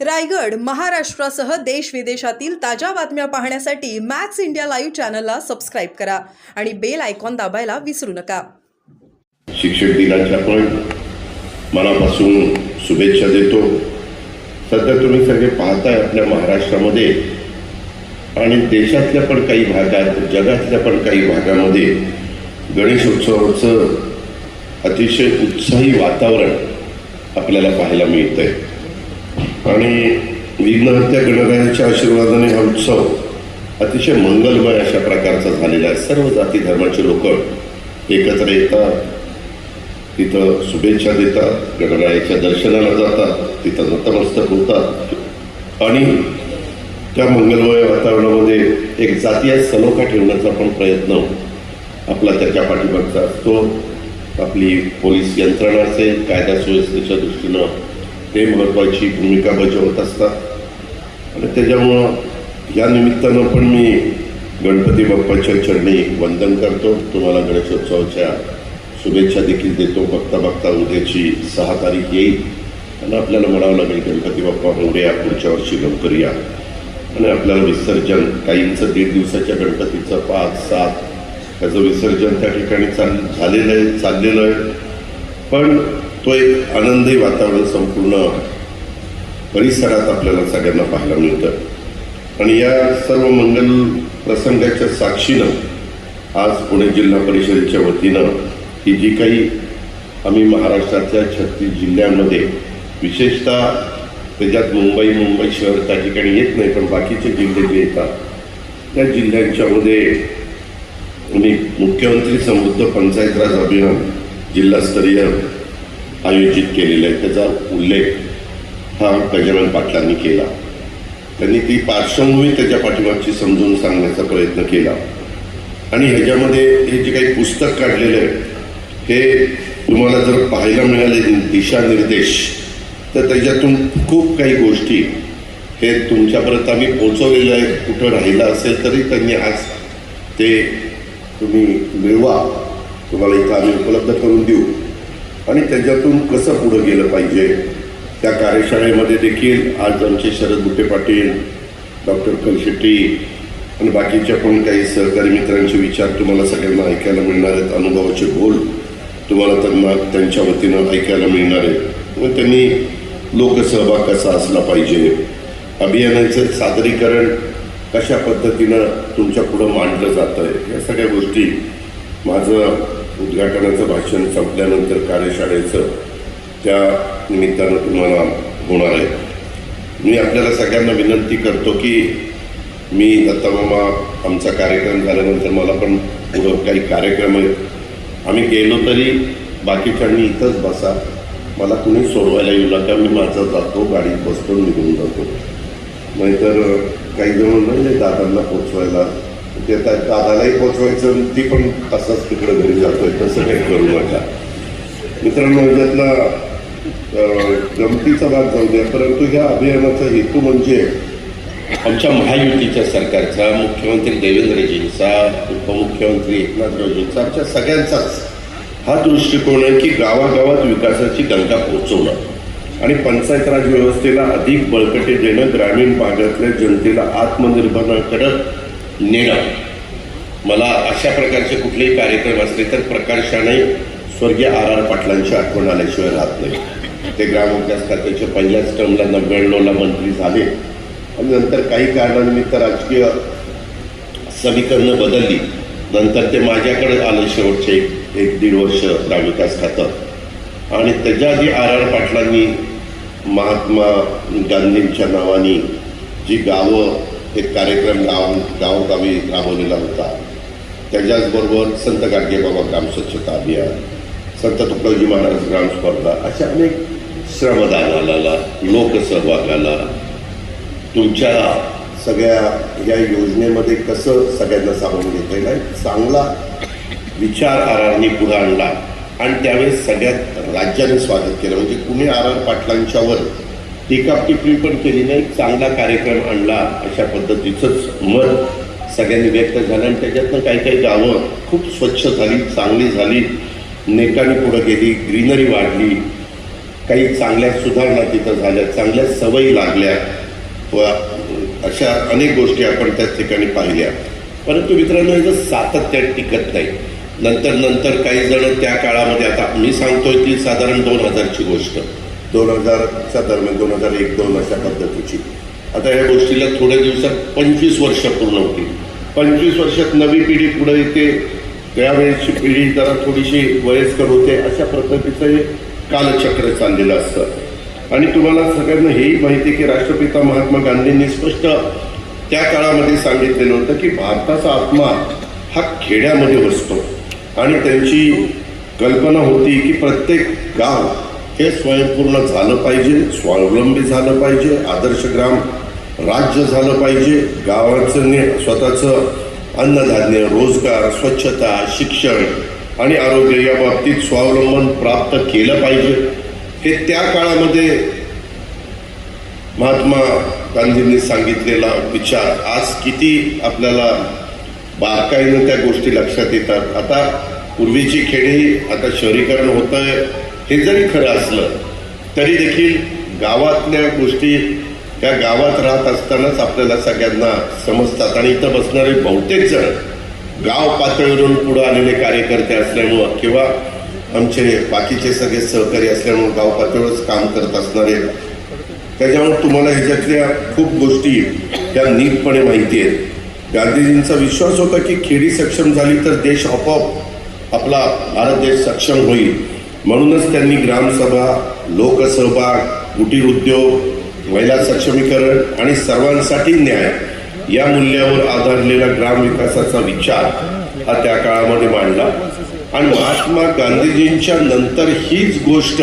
रायगड महाराष्ट्रासह देश विदेशातील ताज्या बातम्या पाहण्यासाठी मॅक्स इंडिया लाईव्ह चॅनलला सबस्क्राईब करा आणि बेल आयकॉन दाबायला विसरू नका. शिक्षक दिनाच्या पण मनापासून शुभेच्छा देतो. सध्या तुम्ही सगळे पाहताय आपल्या महाराष्ट्रामध्ये आणि देशातल्या पण काही भागात जगातल्या पण काही भागामध्ये गणेशोत्सवाचं अतिशय उत्साही वातावरण आपल्याला पाहायला मिळतंय. आणि विघ्नहत्या गणरायाच्या आशीर्वादाने हा उत्सव अतिशय मंगलमय अशा प्रकारचा झालेला आहे. सर्व जाती धर्माचे लोक एकत्र येतात तिथं शुभेच्छा देतात गणरायाच्या दर्शनाला जातात तिथं नतमस्तक होतात. आणि त्या मंगलमय वातावरणामध्ये एक जातीय सलोखा ठेवण्याचा पण प्रयत्न आपला त्याच्या पाठीमागचा असतो. आपली पोलीस यंत्रणा असेल कायदा सुव्यवस्थेच्या दृष्टीनं ते महत्त्वाची भूमिका बजावत असतात. आणि त्याच्यामुळं या निमित्तानं पण मी गणपती बाप्पाच्या चरणी वंदन करतो. तुम्हाला गणेशोत्सवाच्या शुभेच्छा देखील देतो. बघता बघता उद्याची सहा तारीख येईल. आणि आपल्याला म्हणावं लागेल गणपती बाप्पा मोरया पुढच्या वर्षी लवकर या. आणि आपल्याला विसर्जन काहींचं दीड दिवसाच्या गणपतीचं पाच सात त्याचं विसर्जन त्या ठिकाणी चाल झालेलं आहे चाललेलं आहे. पण तो एक आनंदी वातावरण संपूर्ण परिसरात आपल्याला सगळ्यांना पाहायला मिळतं. आणि या सर्व मंगल प्रसंगाच्या साक्षीनं आज पुणे जिल्हा परिषदेच्या वतीनं ही जी काही आम्ही महाराष्ट्रातल्या छत्तीस जिल्ह्यांमध्ये विशेषतः त्याच्यात मुंबई मुंबई शहर त्या ठिकाणी येत नाही पण बाकीचे जिल्हे जे येतात त्या जिल्ह्यांच्यामध्ये मी मुख्यमंत्री समृद्ध पंचायत राज अभियान जिल्हास्तरीय आयोजित केलेलं आहे. त्याचा उल्लेख हा गजानन पाटलांनी केला. त्यांनी ती पार्श्वभूमी त्याच्या पाठीमागची समजून सांगण्याचा प्रयत्न केला. आणि ह्याच्यामध्ये हे जे काही पुस्तक काढलेलं आहे हे तुम्हाला जर पाहायला मिळाले दिशानिर्देश तर त्याच्यातून खूप काही गोष्टी हे तुमच्यापर्यंत आम्ही पोचवलेलं आहे कुठं राहिलं असेल तरी त्यांनी आज ते तुम्ही मिळवा. तुम्हाला इथं आम्ही उपलब्ध करून देऊ. आणि त्याच्यातून कसं पुढं गेलं पाहिजे? त्या कार्यशाळेमध्ये देखील आज आमचे शरद बुटे पाटील डॉक्टर कलशेट्टी आणि बाकीच्या पण काही सहकारी मित्रांचे विचार तुम्हाला सगळ्यांना ऐकायला मिळणार आहेत अनुभवाचे बोल तुम्हाला त्यांना त्यांच्या वतीनं ऐकायला मिळणार आहे मग त्यांनी लोकसहभाग कसा असला पाहिजे. अभियानाचं सादरीकरण कशा पद्धतीनं तुमच्या पुढं मांडलं जातं आहे या सगळ्या गोष्टी माझं उद्घाटनाचं भाषण संपल्यानंतर कार्यशाळेचं त्या निमित्तानं तुम्हाला होणार आहे. मी आपल्याला सगळ्यांना विनंती करतो की मी दत्तामामा आमचा कार्यक्रम झाल्यानंतर मला पण पुढं काही कार्यक्रम आहेत. आम्ही गेलो तरी बाकीच्यांनी इथंच बसा. मला कुणी सोडवायला येऊ नका. मी माझा जातो गाडीत बसतो निघून जातो. नाहीतर काही जण नाही दादांना पोचवायला ते दादालाही पोचवायचं ती पण तसाच तिकडं घरी जातोय तसं काही करू नका. मित्रांनो याच्यातला गमतीचा भाग जाऊ द्या परंतु ह्या अभियानाचा हेतू म्हणजे आमच्या महायुतीच्या सरकारचा मुख्यमंत्री देवेंद्रजींचा उपमुख्यमंत्री एकनाथरावजींचा आमच्या सगळ्यांचाच हा दृष्टिकोन आहे की गावागावात विकासाची गंगा पोचवणं आणि पंचायत राज व्यवस्थेला अधिक बळकटी देणं ग्रामीण भागातल्या जनतेला आत्मनिर्भर करत नेणं. मला अशा प्रकारचे कुठलेही कार्यक्रम असले तर प्रकाशाने स्वर्गीय आर आर पाटलांची आठवण आल्याशिवाय राहत नाही. ते ग्रामविकास खात्याच्या पहिल्याच टर्मला नव्याण्णवला मंत्री झाले. आणि नंतर काही कारणानिमित्त राजकीय समीकरणं बदलली. नंतर ते माझ्याकडे आलं शेवटचे एक एक दीड वर्ष ग्रामविकास खातं. आणि त्याच्या आधी आर आर पाटलांनी महात्मा गांधींच्या नावाने जी गावं एक कार्यक्रम गाव गावोगावी राबवलेला होता. त्याच्याचबरोबर संत गाडगेबाबा ग्राम स्वच्छता अभियान संत तुकडोजी महाराज ग्राम स्पर्धा अशा अनेक श्रमदानाला लोकसहभागाला तुमच्या सगळ्या या योजनेमध्ये कसं सगळ्यांना सामावून घेता येईल? चांगला विचार आर आरनी पुढे आणला. आणि त्यावेळेस सगळ्यात राज्याने स्वागत केलं. म्हणजे कुणी आर आर पाटलांच्यावर टीका टिप्पणी पण केली नाही चांगला कार्यक्रम आणला अशा पद्धतीचंच मत सगळ्यांनी व्यक्त झालं आणि त्याच्यातनं काही काही गावं खूप स्वच्छ झाली चांगली झाली नेटाने पुढं गेली ग्रीनरी वाढली काही चांगल्या सुधारणा तिथं झाल्या चांगल्या सवयी लागल्या. व अशा अनेक गोष्टी आपण त्या ठिकाणी पाहिल्या. परंतु मित्रांनो याचं सातत्यात टिकत नाही. नंतर नंतर काही जण त्या काळामध्ये आता मी सांगतोय ती साधारण दोन हजारची गोष्ट. दोन हजारच्या दरम्यान म्हणजे दोन हजार एक दोन अशा पद्धतीची. आता या गोष्टीला थोड्या दिवसात पंचवीस वर्ष पूर्ण होती पंचवीस वर्षात नवी पिढी पुढे येते. त्यावेळेची पिढी जरा थोडीशी वयस्कर होते. अशा पद्धतीचं हे कालचक्र चाललेलं असतं. आणि तुम्हाला सगळ्यांना हेही माहिती की राष्ट्रपिता महात्मा गांधींनी स्पष्ट त्या काळामध्ये सांगितलेलं होतं की भारताचा आत्मा हा खेड्यामध्ये बसतो. आणि त्यांची कल्पना होती की प्रत्येक गाव हे स्वयंपूर्ण झालं पाहिजे स्वावलंबी झालं पाहिजे आदर्श ग्राम राज्य झालं पाहिजे गावाचं ने स्वतःचं अन्नधान्य रोजगार स्वच्छता शिक्षण आणि आरोग्य या बाबतीत स्वावलंबन प्राप्त केलं पाहिजे. हे त्या काळामध्ये महात्मा गांधींनी सांगितलेला विचार आज किती आपल्याला बारकाईनं त्या गोष्टी लक्षात येतात. आता पूर्वीची खेडी आता शहरीकरण होत आहे हे जरी खरं असलं तरी देखील गावातल्या गोष्टी त्या गावात राहत असतानाच आपल्याला सगळ्यांना समजतात. आणि इथं बसणारे बहुतेक जण गाव पातळीवरून पुढे आलेले कार्यकर्ते असल्यामुळं किंवा आमचे बाकीचे सगळे सहकारी असल्यामुळं गाव पातळीवरच काम करत असणारे त्याच्यामुळे तुम्हाला ह्याच्यातल्या खूप गोष्टी त्या नीटपणे माहिती आहेत. गांधीजींचा विश्वास होता की खेडी सक्षम झाली तर देश आपोआप आपला भारत देश सक्षम होईल. म्हणूनच त्यांनी ग्रामसभा लोकसहभाग कुटीर उद्योग महिला सक्षमीकरण आणि सर्वांसाठी न्याय या मूल्यावर आधारलेला ग्रामविकासाचा विचार हा त्या काळामध्ये मांडला. आणि महात्मा गांधीजींच्या नंतर हीच गोष्ट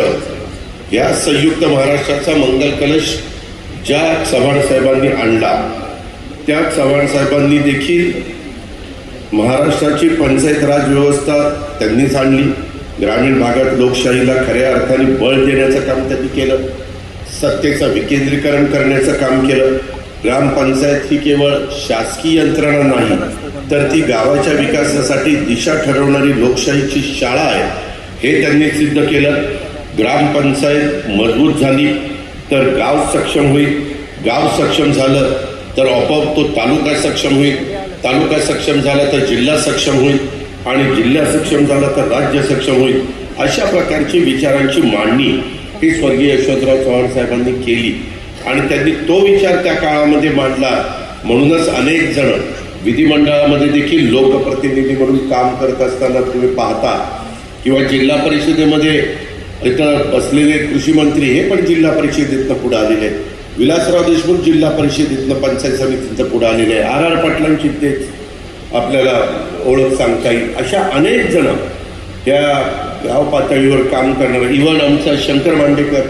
या संयुक्त महाराष्ट्राचा मंगल कलश ज्या चव्हाण साहेबांनी आणला त्या चव्हाण साहेबांनी देखील महाराष्ट्राची पंचायत राज व्यवस्था त्यांनीच आणली. ग्रामीण भागात लोकशाहीला खऱ्या अर्थाने बळ देण्याचं काम त्यांनी केलं. सत्तेचं विकेंद्रीकरण करण्याचं काम केलं. ग्रामपंचायत ही केवळ शासकीय यंत्रणा नाही तर ती गावाच्या विकासासाठी दिशा ठरवणारी लोकशाहीची शाळा आहे. हे त्यांनी सिद्ध केलं. ग्रामपंचायत मजबूत झाली तर गाव सक्षम होईल. गाव सक्षम झालं तर आपोआप तो तालुका सक्षम होईल. तालुका सक्षम झाला तर जिल्हा सक्षम होईल. आणि जिल्हा सक्षम झाला तर राज्य सक्षम होईल अशा प्रकारची विचारांची मांडणी ही स्वर्गीय यशवंतराव चव्हाण साहेबांनी केली. आणि त्यांनी तो विचार त्या काळामध्ये मांडला. म्हणूनच अनेक जण विधिमंडळामध्ये देखील लोकप्रतिनिधी म्हणून काम करत असताना तुम्ही पाहता किंवा जिल्हा परिषदेमध्ये इथं बसलेले कृषी मंत्री हे पण जिल्हा परिषदेतनं पुढे आलेले आहेत. विलासराव देशमुख जिल्हा परिषदेतनं पंचायत समितीतनं पुढे आलेले आहे आर आर पाटलांची तेच आपल्याला ओळख सांगता येईल. अशा अनेक जण या गाव पातळीवर काम करणारे इव्हन आमचा शंकर मांडेकर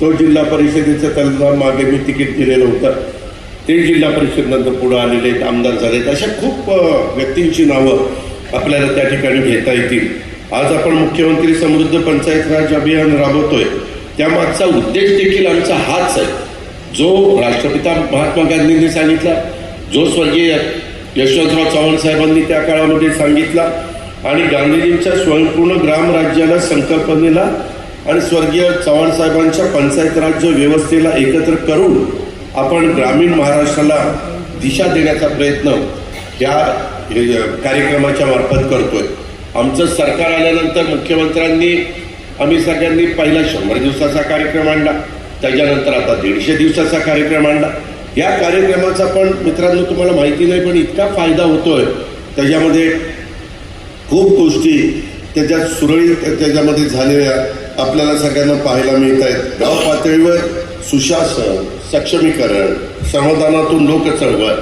तो जिल्हा परिषदेचं त्यांना मागे मी तिकीट दिलेलं होतं. ते जिल्हा परिषदनंतर पुढं पुढे आलेले आहेत आमदार झालेत. अशा खूप व्यक्तींची नावं आपल्याला त्या ठिकाणी घेता येतील. आज आपण मुख्यमंत्री समृद्ध पंचायत राज अभियान राबवतोय. त्यामागचा उद्देश देखील आमचा हाच आहे. जो राष्ट्रपिता महात्मा गांधींनी सांगितला जो स्वर्गीय यशवंतराव चव्हाण साहेबांनी त्या काळामध्ये सांगितला आणि गांधीजींच्या स्वयंपूर्ण ग्रामराज्याला संकल्पनेला आणि स्वर्गीय चव्हाण साहेबांच्या पंचायत राज्य व्यवस्थेला एकत्र करून आपण ग्रामीण महाराष्ट्राला दिशा देण्याचा प्रयत्न या कार्यक्रमाच्या मार्फत करतोय. आमचं सरकार आल्यानंतर मुख्यमंत्र्यांनी आम्ही सगळ्यांनी पहिला शंभर दिवसाचा कार्यक्रम आणला. त्याच्यानंतर आता दीडशे दिवसाचा कार्यक्रम आणला. या कार्यक्रमाचा पण मित्रांनो तुम्हाला माहिती नाही पण इतका फायदा होतोय. त्याच्यामध्ये खूप गोष्टी त्याच्यात सुरळीत त्याच्यामध्ये झालेल्या आपल्याला सगळ्यांना पाहायला मिळत आहेत गाव पातळीवर सुशासन सक्षमीकरण समाधानातून लोकचळवळ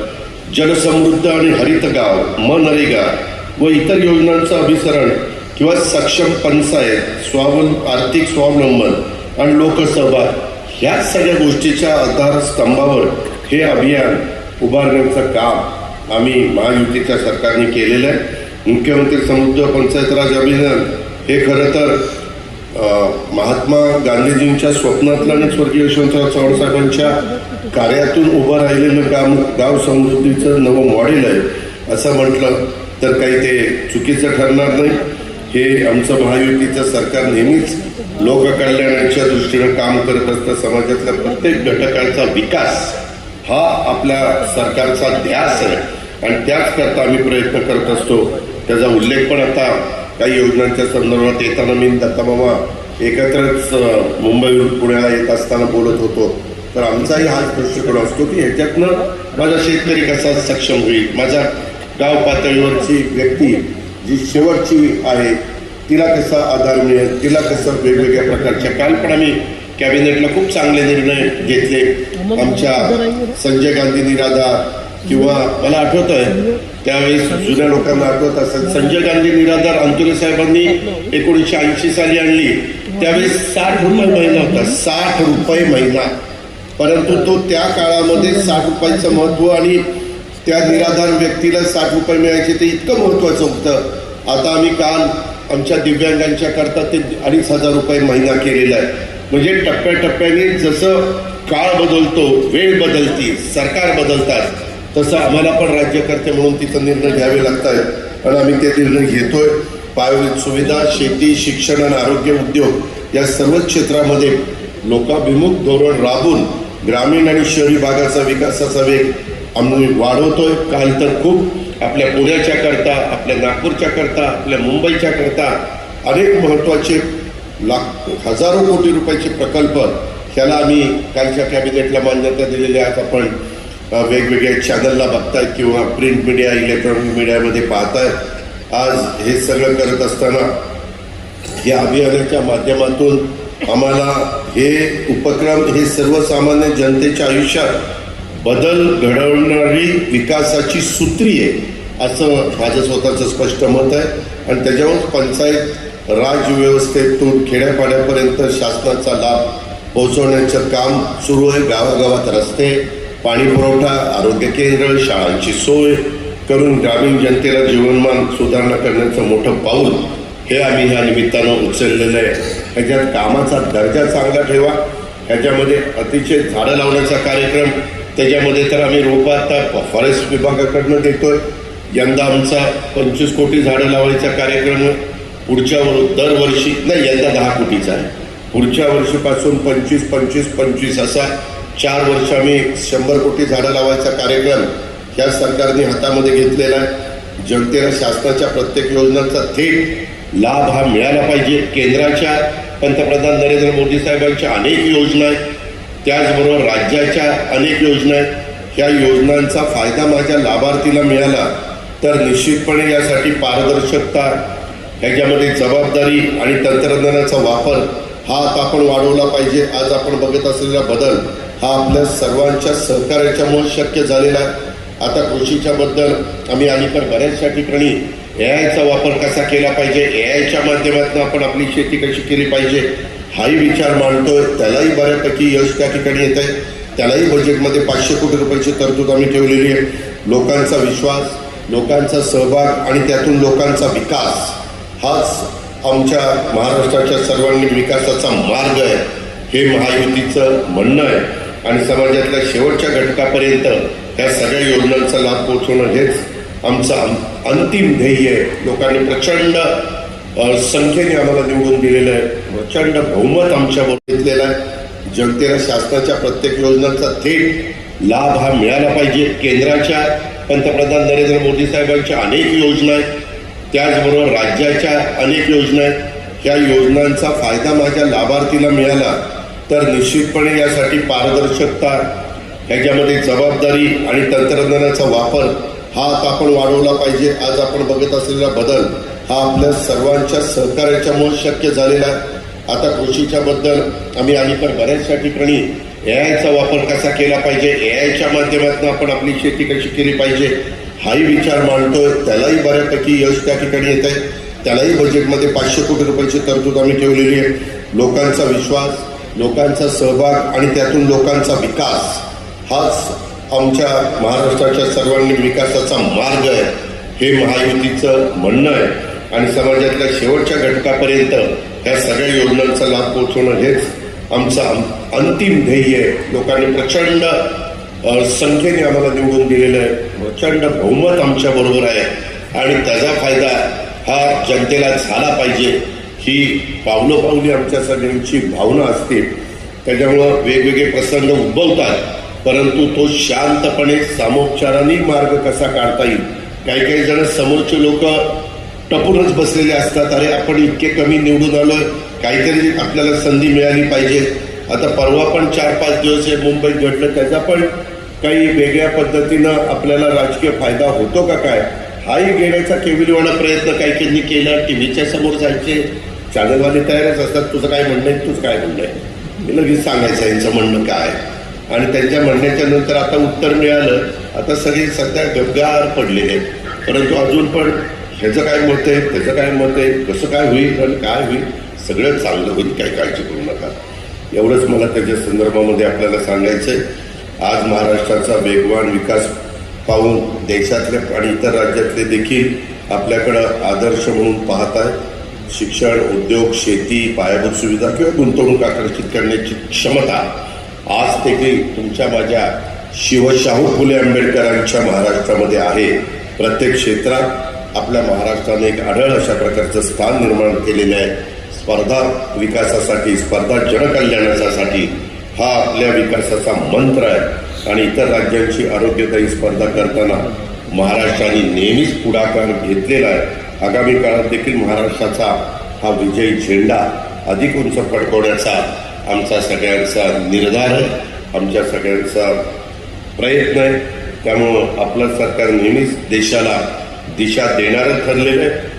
जनसमृद्ध जलसमृद्ध आणि हरित गाव मनरेगा व इतर योजनांचं अभिसरण किंवा सक्षम पंचायत स्वावल आर्थिक स्वावलंबन आणि लोकसहभाग ह्या सगळ्या गोष्टीच्या आधारस्तंभावर हे अभियान उभारण्याचं काम आम्ही महायुतीच्या सरकारने केलेलं आहे. मुख्यमंत्री समृद्ध पंचायत राज अभियान हे खरं तर महात्मा गांधीजींच्या स्वप्नातलं आणि स्वर्गीय यशवंतराव चव्हाण साहेबांच्या कार्यातून उभं राहिलेलं काम गाव समृद्धीचं नवं मॉडेल आहे असं म्हटलं तर काही ते चुकीचं ठरणार नाही. हे आमचं महायुतीचं सरकार नेहमीच लोककल्याणाच्या दृष्टीनं काम करत असतं. समाजातल्या प्रत्येक घटकांचा विकास हा आपल्या सरकारचा ध्यास आहे. आणि त्याचकरता आम्ही प्रयत्न करत असतो. त्याचा उल्लेख पण आता काही योजनांच्या संदर्भात येताना मी दत्ताबाबा एकत्रच मुंबईहून पुण्याला येत असताना बोलत होतो. तर आमचाही हाच दृष्टिकोन असतो की ह्याच्यातनं माझा शेतकरी कसा सक्षम होईल? माझ्या गाव पातळीवरची व्यक्ती जी शेवटची आहे तिला कसा आधार मिळेल? तिला कसं वेगवेगळ्या प्रकारच्या काल पण आम्ही कॅबिनेटला खूप चांगले निर्णय घेतले. आमच्या संजय गांधी निराधार किंवा मला आठवत आहे त्यावेळेस जुन्या लोकांना आठवत असेल संजय गांधी निराधार अंतुरे साहेबांनी एकोणीसशे ऐंशी साली आणली. त्यावेळेस साठ रुपये महिना होता साठ रुपये महिना. परंतु तो त्या काळामध्ये साठ रुपयाचं महत्त्व आणि त्या निराधार व्यक्तीला साठ रुपये मिळायचे ते इतकं महत्वाचं होतं. आता आम्ही काल आमच्या दिव्यांगांच्या करता ते अडीच हजार रुपये महिना केलेला आहे. म्हणजे टप्प्याटप्प्याने जसं काळ बदलतो वेळ बदलती सरकार बदलतात तसं आम्हाला पण राज्यकर्ते म्हणून तिथं निर्णय घ्यावे लागत आहेत आणि आम्ही ते निर्णय घेतोय. पायाभूत सुविधा शेती शिक्षण आणि आरोग्य उद्योग या सर्वच क्षेत्रामध्ये लोकाभिमुख धोरण राबून ग्रामीण आणि शहरी भागाचा विकासाचा वेग आम्ही वाढवतोय. काल तर खूप आपल्या पुण्याच्या करता आपल्या नागपूरच्या करता आपल्या मुंबईच्या करता अनेक महत्त्वाचे लाख हजारो कोटी रुपयाचे प्रकल्प ह्याला आम्ही कालच्या कॅबिनेटला मान्यता दिलेल्या आहेत आपण वेगवेगळ्या चॅनलला बघतायत किंवा प्रिंट मीडिया इलेक्ट्रॉनिक मीडियामध्ये पाहतायत. आज हे सगळं करत असताना या अभियानाच्या माध्यमातून आम्हाला हे उपक्रम हे सर्वसामान्य जनतेच्या आयुष्यात बदल घडवणारी विकासाची सूत्री आहे असं माझं स्वतःचं स्पष्ट मत आहे. आणि त्याच्यावर पंचायत राजव्यवस्थेतून खेड्यापाड्यापर्यंत शासनाचा लाभ पोहोचवण्याचं काम सुरू आहे. गावागावात रस्ते पाणी पुरवठा आरोग्य केंद्र शाळांची सोय करून ग्रामीण जनतेला जीवनमान सुधारणा करण्याचं मोठं पाऊल हे आम्ही ह्या निमित्तानं उचललेलं आहे. ह्याच्यात कामाचा दर्जा चांगला ठेवा. ह्याच्यामध्ये अतिशय झाडं लावण्याचा कार्यक्रम त्याच्यामध्ये तर आम्ही रोपं आता फॉरेस्ट विभागाकडनं देतोय. यंदा आमचा पंचवीस कोटी झाडं लावायचा कार्यक्रम पुढच्या वर- दरवर्षी नाही यंदा दहा कोटीचा आहे. पुढच्या वर्षीपासून पंचवीस पंचवीस पंचवीस असा चार वर्ष आम्ही शंभर कोटी झाडं लावायचा कार्यक्रम ह्या सरकारने हातामध्ये घेतलेला आहे. जनतेला शासनाच्या प्रत्येक योजनांचा थेट लाभ हा मिळाला पाहिजे. केंद्राच्या पंतप्रधान नरेंद्र मोदी साहेबांच्या अनेक योजना आहेत. त्याचबरोबर राज्याच्या अनेक योजना आहेत. ह्या योजनांचा फायदा माझ्या लाभार्थीला मिळाला तर निश्चितपणे यासाठी पारदर्शकता ह्याच्यामध्ये जबाबदारी आणि तंत्रज्ञानाचा वापर हा आता आपण वाढवला पाहिजे. आज आपण बघत असलेला बदल हा आपल्या सर्वांच्या सहकार्याच्यामुळे शक्य झालेला आहे. आता कृषीच्या बद्दल आम्ही अलीकडे बऱ्याचशा ठिकाणी ए आयचा वापर कसा केला पाहिजे? ए आयच्या माध्यमातून आपण आपली शेती कशी केली पाहिजे? हाही विचार मांडतोय. त्यालाही बऱ्यापैकी यश त्या ठिकाणी येत आहे त्यालाही बजेटमध्ये पाचशे कोटी रुपयाची तरतूद आम्ही ठेवलेली आहे. लोकांचा विश्वास लोकांचा सहभाग आणि त्यातून लोकांचा विकास हाच आमच्या महाराष्ट्राच्या सर्वांगीण विकासाचा मार्ग आहे हे महायुतीचं म्हणणं आहे. आणि समाजातल्या शेवटच्या घटकापर्यंत ह्या सगळ्या योजनांचा लाभ पोहोचवणं हेच आमचं अं- अंतिम ध्येय आहे. लोकांनी प्रचंड संख्येने आम्हाला निवडून दिलेलं आहे. प्रचंड बहुमत आमच्यावर घेतलेलं आहे. जनतेला शासनाच्या प्रत्येक योजनांचा थेट लाभ हा मिळाला पाहिजे. केंद्राच्या पंतप्रधान नरेंद्र मोदी साहेबांच्या अनेक योजना आहेत. त्याचबरोबर राज्याच्या अनेक योजना आहेत. ह्या योजनांचा फायदा माझ्या लाभार्थीला मिळाला. तर निश्चितपणे यासाठी पारदर्शकता ह्याच्यामध्ये जबाबदारी आणि तंत्रज्ञानाचा वापर हा आता आपण वाढवला पाहिजे. आज आपण बघत असलेला बदल हा आपल्या सर्वांच्या सहकार्याच्यामुळे शक्य झालेला आहे. आता कृषीच्या बद्दल आम्ही अलीकडे बऱ्याचशा ठिकाणी ए आयचा वापर कसा केला पाहिजे? ए आयच्या माध्यमातून आपण आपली शेती कशी केली पाहिजे? हाही विचार मांडतोय. त्यालाही बऱ्यापैकी यश त्या ठिकाणी येत आहे. त्यालाही बजेटमध्ये पाचशे कोटी रुपयाची तरतूद आम्ही ठेवलेली आहे. लोकांचा विश्वास लोकांचा सहभाग आणि त्यातून लोकांचा विकास हाच आमच्या महाराष्ट्राच्या सर्वांगीण विकासाचा मार्ग आहे. हे महायुतीचं म्हणणं आहे. आणि समाजातल्या शेवटच्या घटकापर्यंत ह्या सगळ्या योजनांचा लाभ पोहोचवणं हेच आमचं अं- अंतिम ध्येय आहे. लोकांनी प्रचंड संख्येने आम्हाला निवडून दिलेलं आहे. प्रचंड बहुमत आमच्या बरोबर आहे. आणि त्याचा फायदा हा जनतेला झाला पाहिजे. ही पावलोपावली आमच्या सगळ्यांची भावना असते त्याच्यामुळं वेगवेगळे प्रसंग उद्भवतात. परंतु तो शांतपणे सामोपचाराने मार्ग कसा काढता येईल? काही काही जण समोरचे लोक टपूनच बसलेले असतात. अरे आपण इतके कमी निवडून आलोय. काहीतरी आपल्याला संधी मिळाली पाहिजे. आता परवा पण चार पाच दिवस हे मुंबईत घडलं त्याचा पण काही वेगळ्या पद्धतीनं आपल्याला राजकीय फायदा होतो का काय हाही घेण्याचा केविलवाणा प्रयत्न काही काहींनी केला टीव्हीच्या समोर जायचे चॅनलवाले तयारच असतात तुझं काय म्हणणं आहे तुझं काय म्हणणं आहे. हे लगेच सांगायचं यांचं म्हणणं काय? आणि त्यांच्या म्हणण्याच्या नंतर आता उत्तर मिळालं आता सगळे सध्या गपगार पडलेले आहेत. परंतु अजून पण ह्याचं काय मत आहे त्याचं काय मत आहे कसं काय होईल आणि काय होईल सगळं चांगलं होईल काही काळजी करू नका. एवढंच मला त्याच्या संदर्भामध्ये आपल्याला सांगायचं आहे आज महाराष्ट्राचा वेगवान विकास पाहून देशातले आणि इतर राज्यातले देखील आपल्याकडं आदर्श म्हणून पाहत आहेत शिक्षण उद्योग शेती पायाभूत सुविधा किंवा गुंतवणूक आकर्षित करण्याची क्षमता आज देखील तुमच्या माझ्या शिवशाहू फुले आंबेडकरांच्या महाराष्ट्रामध्ये आहे. प्रत्येक क्षेत्रात आपल्या महाराष्ट्राने एक आढळ अशा प्रकारचं स्थान निर्माण केलेलं आहे. स्पर्धा विकासासाठी स्पर्धा जनकल्याणासाठी हा आपल्या विकासाचा मंत्र आहे. आणि इतर राज्यांची आरोग्यदायी स्पर्धा करताना महाराष्ट्राने नेहमीच पुढाकार घेतलेला आहे. आगामी काळात देखील महाराष्ट्राचा हा विजयी झेंडा अधिक उंच फडकवण्याचा आमचा सगळ्यांचा निर्धार आहे. आमच्या सगळ्यांचा प्रयत्न आहे. त्यामुळं आपलं सरकार नेहमीच देशाला दिशा देणारं ठरलेलं आहे.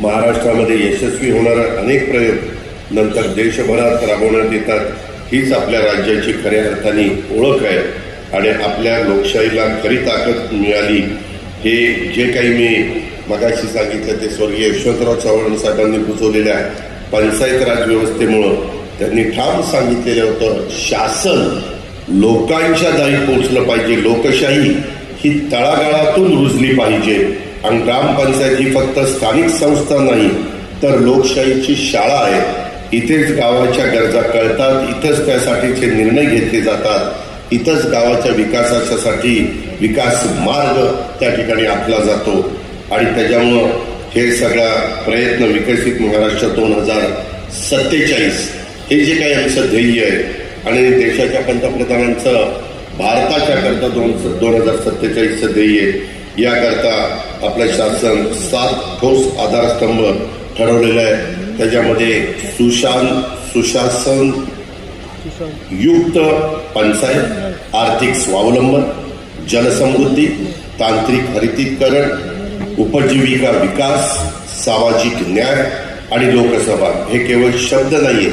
महाराष्ट्रामध्ये यशस्वी होणारे अनेक प्रयोग नंतर देशभरात राबवण्यात येतात हीच आपल्या राज्याची खऱ्या अर्थाने ओळख आहे. आणि आपल्या लोकशाहीला खरी ताकद मिळाली हे जे काही मी मगाशी सांगितलं ते स्वर्गीय यशवंतराव चव्हाण साहेबांनी बुजवलेल्या पंचायत राज व्यवस्थेमुळं त्यांनी ठाम सांगितलेलं होतं शासन लोकांच्या दारी पोचलं पाहिजे लोकशाही ही तळागाळातून रुजली पाहिजे. आणि ग्रामपंचायत ही फक्त स्थानिक संस्था नाही तर लोकशाहीची शाळा आहे. इथेच गावाच्या गरजा कळतात इथंच त्यासाठीचे निर्णय घेतले जातात. इथंच गावाच्या विकासासाठी विकास मार्ग त्या ठिकाणी आखला जातो. आणि त्याच्यामुळं हे सगळा प्रयत्न विकसित महाराष्ट्र दोन हजार सत्तेचाळीस हे जे काही आमचं ध्येय आहे आणि देशाच्या पंतप्रधानांचं भारताच्या करता दोन दोन हजार सत्तेचाळीसचं ध्येय आहे याकरता आपलं शासन सात ठोस आधारस्तंभ ठरवलेलं आहे. त्याच्यामध्ये सुशांत सुशासन युक्त पंचायत आर्थिक स्वावलंबन जलसमृद्धी तांत्रिक हरितीकरण उपजीविका विकास सामाजिक न्याय आणि लोकसभा. हे केवळ शब्द नाहीये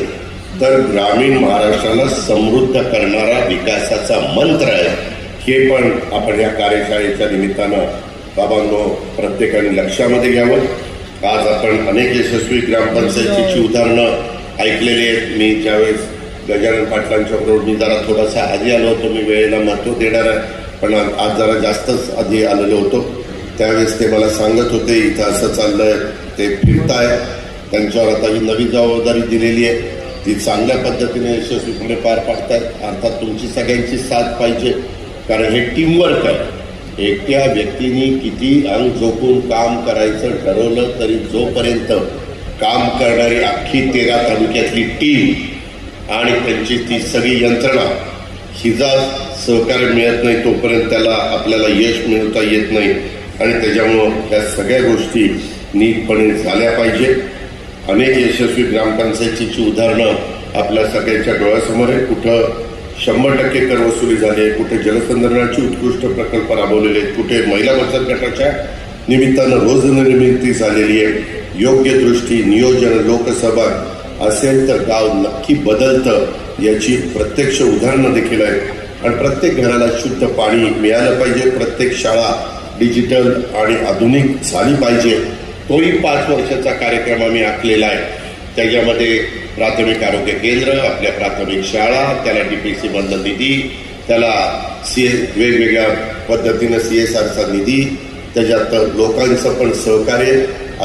तर ग्रामीण महाराष्ट्राला समृद्ध करणारा विकासाचा मंत्र आहे. हे पण आपण या कार्यशाळेच्या निमित्तानं बाबांनो प्रत्येकाने लक्षामध्ये घ्यावं. आज आपण अनेक यशस्वी ग्रामपंचायतीची उदाहरणं ऐकलेली आहेत. मी ज्यावेळेस गजानन पाटलांच्या बरोबर मी जरा थोडासा आधी आलो होतो मी वेळेला महत्त्व देणार आहे. पण आज आज जरा जास्तच आधी आलेलो होतो. त्यावेळेस ते मला सांगत होते इथं असं चाललंय ते फिरताय. त्यांच्यावर आता ही नवी जबाबदारी दिलेली आहे. ती चांगल्या पद्धतीने यशस्वीपणे पार पाडतायत. अर्थात तुमची सगळ्यांची साथ पाहिजे. कारण हे टीमवर्क आहे. एकट्या व्यक्तीने किती अंग झोपून काम करायचं ठरवलं तरी जोपर्यंत काम करणारी अख्खी तेरा तालुक्यातली टीम आणि त्यांची ती सगळी यंत्रणा हिजा सहकार्य मिळत नाही तोपर्यंत त्याला आपल्याला यश मिळवता येत नाही. आणि त्याच्यामुळं ह्या सगळ्या गोष्टी नीटपणे झाल्या पाहिजे. अनेक यशस्वी ग्रामपंचायतीची उदाहरणं आपल्या सगळ्यांच्या डोळ्यासमोर आहे कुठं शंभर टक्के कर वसुली झाली आहे. कुठे जलसंधारणाचे उत्कृष्ट प्रकल्प राबवलेले आहेत. कुठे महिला बचत गटाच्या निमित्तानं रोजनिर्मिती झालेली आहे. योग्य दृष्टी नियोजन लोकसभा असेल तर गाव नक्की बदलतं याची प्रत्यक्ष उदाहरणं देखील आहेत. आणि प्रत्येक घराला शुद्ध पाणी मिळालं पाहिजे. प्रत्येक शाळा डिजिटल आणि आधुनिक झाली पाहिजे. तोही पाच वर्षाचा कार्यक्रम आम्ही आखलेला आहे. त्याच्यामध्ये प्राथमिक आरोग्य केंद्र आपल्या प्राथमिक शाळा त्याला डीपीसी बंद निधी त्याला सी वेगवेगळ्या पद्धतीनं सी एस आरचा निधी त्याच्यात लोकांचं पण सहकार्य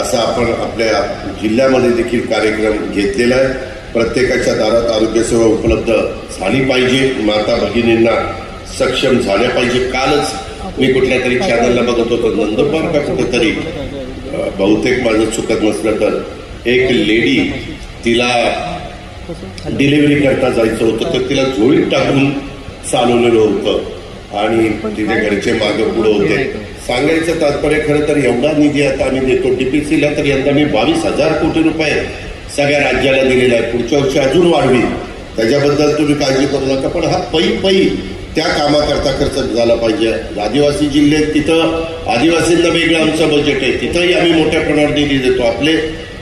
असा आपण आपल्या जिल्ह्यामध्ये देखील कार्यक्रम घेतलेला आहे. प्रत्येकाच्या दारात आरोग्यसेवा उपलब्ध झाली पाहिजे माता भगिनींना सक्षम झाल्या पाहिजे. कालच मी कुठल्या तरी चॅनलला बघत होतो नंदुरबार का कुठेतरी बहुतेक माझं चुकत नसलं तर एक लेडी तिला डिलिव्हरी करता जायचं होतं तर तिला झोळीत टाकून चालवलेलं होतं. आणि तिथे घरचे मागे पुढे होते. सांगायचं तात्पर्य खरं तर एवढा निधी आता आम्ही देतो. डीपीसीला तर यंदा मी बावीस हजार कोटी रुपये सगळ्या राज्याला दिलेला आहे पुढच्या वर्षी अजून वाढवी. त्याच्याबद्दल तुम्ही काळजी करू नका पण हा पै पै त्या कामाकरता खर्च झाला पाहिजे. आदिवासी जिल्ह्यात तिथं आदिवासींना वेगळं आमचं बजेट आहे. तिथंही आम्ही मोठ्या प्रमाणात निधी देतो. आपले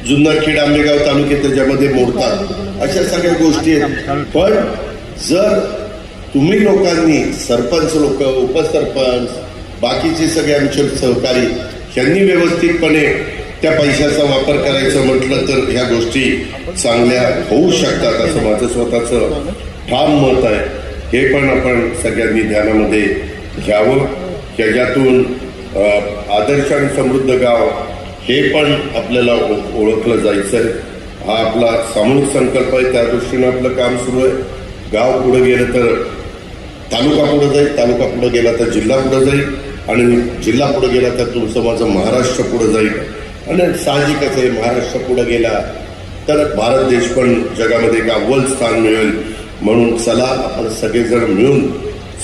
जुन्नर खेड आंबेगाव तालुके त्याच्यामध्ये मोडतात. अशा सगळ्या गोष्टी आहेत. पण जर तुम्ही लोकांनी सरपंच लोक उपसरपंच बाकीचे सगळे आमचे सहकारी यांनी व्यवस्थितपणे त्या पैशाचा वापर करायचं म्हटलं तर ह्या गोष्टी चांगल्या होऊ शकतात असं माझं स्वतःचं ठाम मत आहे. हे पण आपण सगळ्यांनी ध्यानामध्ये घ्यावं. त्याच्यातून आदर्श आणि समृद्ध गाव हे पण आपल्याला ओळखलं जायचं आहे हा आपला सामूहिक संकल्प आहे त्या दृष्टीनं आपलं काम सुरू आहे. गाव पुढे गेलं तर तालुका पुढे जाईल तालुका पुढे गेला तर जिल्हा पुढे जाईल आणि जिल्हा पुढे गेला तर तुमचं माझं महाराष्ट्र पुढे जाईल. आणि साहजिकच आहे महाराष्ट्र पुढे गेला तर भारत देश पण जगामध्ये एक अव्वल स्थान मिळेल. म्हणून चला आपण सगळेजण मिळून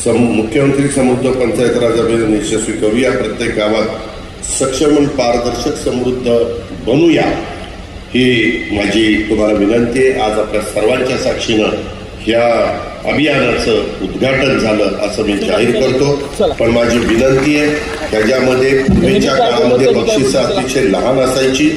सम मुख्यमंत्री समृद्ध पंचायत राज अभियान यशस्वी करूया प्रत्येक गावात. सक्षम आणि पारदर्शक समृद्ध बनूया ही माझी तुम्हाला विनंती आहे. आज आपल्या सर्वांच्या साक्षीनं ह्या अभियानाचं उद्घाटन झालं असं मी जाहीर करतो. पण माझी विनंती आहे त्याच्यामध्ये पूर्वीच्या काळामध्ये बक्षिसं अतिशय लहान असायची.